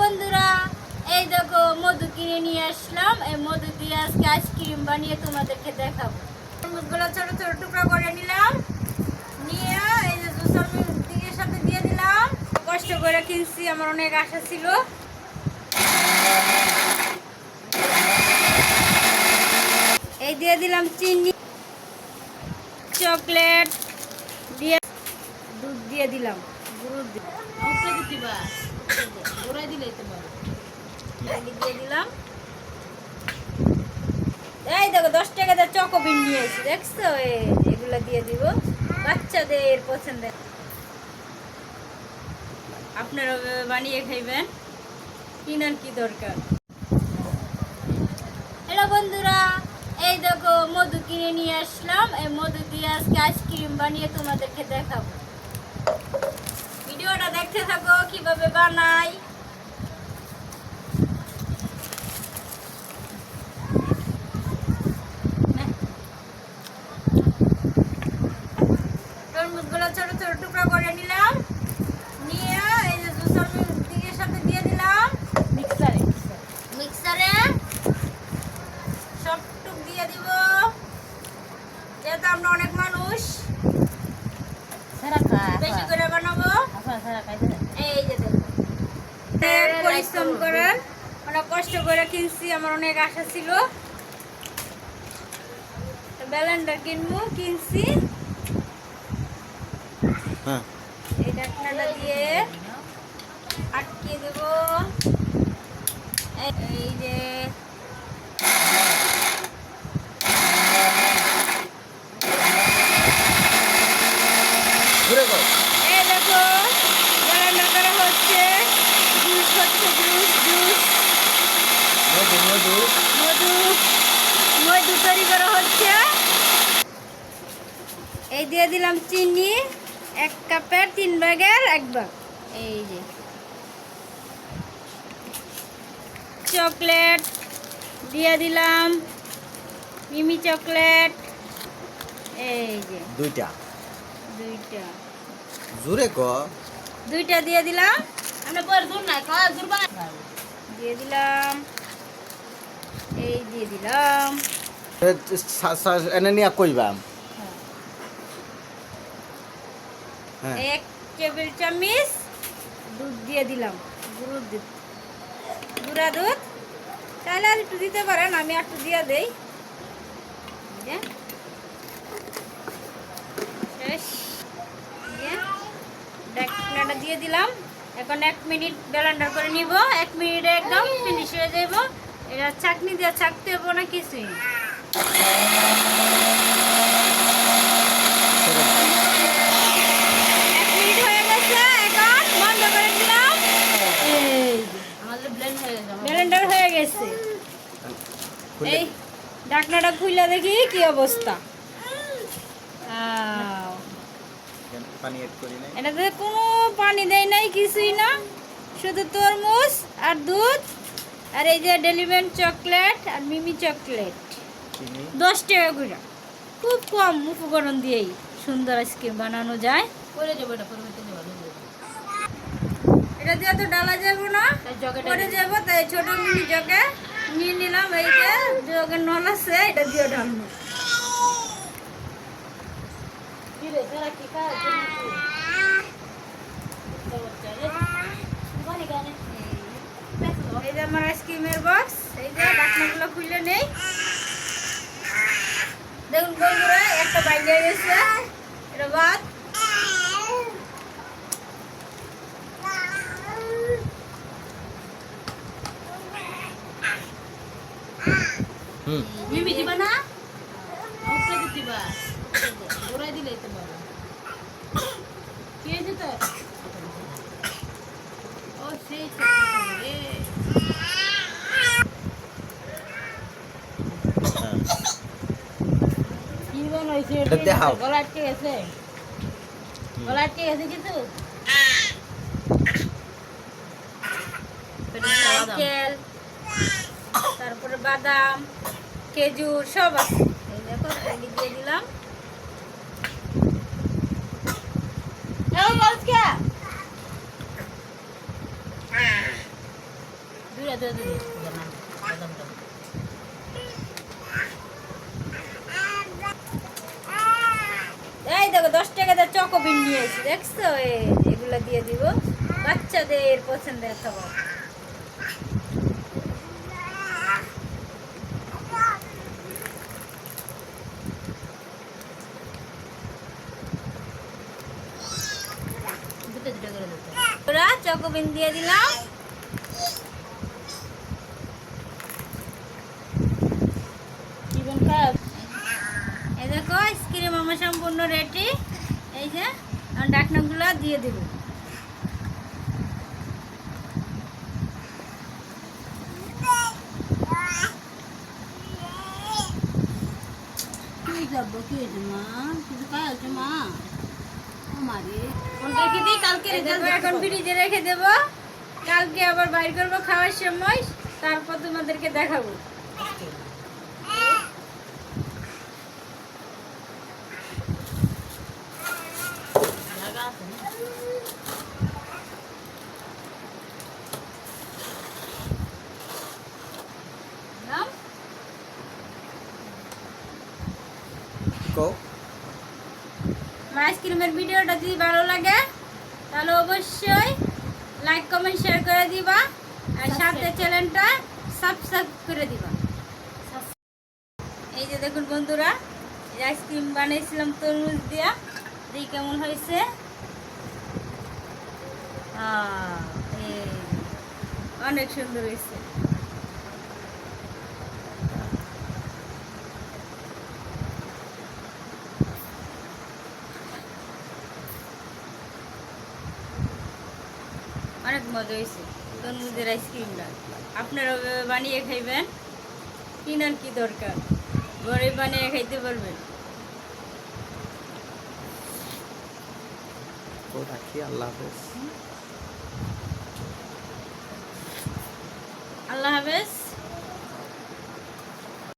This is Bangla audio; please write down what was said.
বন্ধুরা, এই দেখো মধু কিনে নিয়ে আসলাম। এই মধু দিয়ে আজকে আইসক্রিম বানিয়ে তোমাদেরকে দেখাবো। তরমুজগুলো ছোট ছোট টুকরা করে নিলাম। নিয়ে এই যে দিয়ে সাথে দিয়ে দিলাম। কষ্ট করে কিনছি, আমার অনেক আশা ছিল। এই দিয়ে দিলাম চিনি, চকলেট দিয়ে দুধ দিয়ে দিলাম। এই দেখো, দশ টাকা দিয়ে চকোবিন নিয়ে এসেছি, দেখছ? এগুলো দিয়ে দিব। বাচ্চাদের পছন্দের। আপনারা বানিয়ে খাইবেন। কিনার কি দরকার? হ্যালো বন্ধুরা, এই দেখো, মধু কিনে নিয়ে আসলাম। এই মধু দিয়ে আজকে আইসক্রিম বানিয়ে তোমাদেরকে দেখাবো। ভিডিওটা দেখতে থাকো কীভাবে বানাই। তরমুজগুলো ছোট ছোট টুকরা করে নিলাম। নিয়ে এই যে জুসার দিয়ে সাথে দিয়ে দিলাম। মিক্সারে মিক্সারে দিয়ে দিব। যেহেতু আমরা অনেক মানুষ বেশি করে বানাবো? এই যে পরিশ্রম করে অনেক কষ্ট করে কিনছি আমার অনেক আশা ছিল। ব্যালেন্ডার কিনবো কিনছি। হ্যাঁ। এই ঢাকনাটা দিয়ে আটকে দেব। এই যে ঘুরে কর এই দেখো রান্না করা হচ্ছে জুস হচ্ছে জুস জুস মধু। মধু। মধু তৈরি করা হচ্ছে। এই দিয়ে দিলাম চিনি এক কাপের তিন ভাগের এক ভাগ। এই যে। চকলেট দিয়ে দিলাম। মিমি চকলেট। এই যে। দুইটা। দুইটা। জোরে ক। দুইটা দিয়ে দিলাম। দিয়ে দিলাম। এই দিয়ে দিলাম। এনে নিয়ে কইবাম হ্যাঁ। এক টেবিল চামচ দুধ দিয়ে দিলাম। গুঁড়ো দুধ। গুঁড়া দুধ। তাহলে আর একটু দিতে পারেন আমি একটু দিয়ে দেই। এই যে। দিয়ে ঢাকনাটা দিয়ে দিলাম। এখন এক মিনিট ব্লেন্ডার করে নিব। এক মিনিটে একদম ফিনিশ হয়ে যাব এটা চাটনি দিয়ে ছাকতে হব না কিছুই। না। এক মিনিট হয়ে গেছে এই ব্লেন্ডার হয়ে গেছে এই ঢাকনাটা খুলে দেখি কি অবস্থা। আও, পানি এড করি নাই। এটাতে কোনো পানি দেয় নাই কিছুই না। শুধু তরমুজ আর দুধ। আর এই যে ডেলিভেন্ট চকলেট আর মিমি চকলেট। দশ টাকা করে। খুব কম উপকরণ দিয়েই সুন্দর আইসক্রিম বানানো যায়। করে যাব এটা এটা দিয়ে তো ডালা যাব না পরে যাব তাই ছোট মিনি জগে নিয়ে নিলাম এই যে জগে নল আছে এটা দিয়ে ঢালবো এই যে আমার আইসক্রিমের বক্স এই যে ঢাকনাগুলো খুলে নেই। দেখুন বন্ধুরা একটা বাইরে গেছে। এটা বাদ। মিমি দিবা না? ওকে দিবা। ওরাই দিলে তো বাবা কি ও সেই চকলেট রে হ্যাঁ কি বানাইছে এটা দেখাও। গলা আটকে গেছে। গলা আটকে গেছে কিছু নারকেল তারপরে বাদাম খেজুর সব আছে। দেখো দিয়ে দিলাম। এত দিস বাদাম বাদামটা এই দেখো, দশ টাকাতে চকোবিন নিয়ে এসেছি, দেখছ? এগুলো দিয়ে দিব। বাচ্চাদের পছন্দের খাবার। চকোবিন দিয়ে দিলাম জীবন খারাপ এই দেখো আমার সম্পূর্ণ রেডি এই যে ডাকনাগুলো দিয়ে দিব। কি যাব কি হয়েছে মা? কিছু খাই আছে মা? আমারে রেখে দিই? কালকে এখন ফ্রিজে রেখে দেব। কালকে আবার বাইর করব খাওয়ার সময়। তারপর তোমাদেরকে দেখাবো জায়গা আছে না নাও। কো আমার তাহলে অবশ্যই লাইক কমেন্ট শেয়ার করে দিবা। আর সাথে চ্যানেলটা সাবস্ক্রাইব করে দিবা। এই যে দেখুন বন্ধুরা আইসক্রিম বানিয়েছিলাম তরমুজ দিয়া। দেখি কেমন হয়েছে। অনেক সুন্দর হয়েছে। অনেক মজা হয়েছে। তরমুজের আইসক্রিমটা আপনারা বানিয়ে খাইবেন। কিনার কি দরকার? ঘরে বানিয়ে খাইতে পারবেন। রাখি আল্লাহ হাফেজ। আল্লাহ হাফেজ।